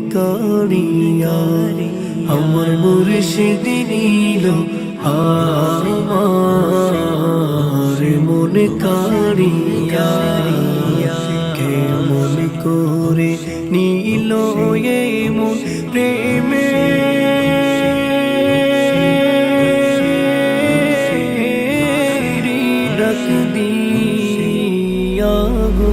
করিয়া আমার মুর্শিদ নীল আমার মন কারিয়া কেমন করে নীল এ মন প্রেমে? ডাক দিয়া গো।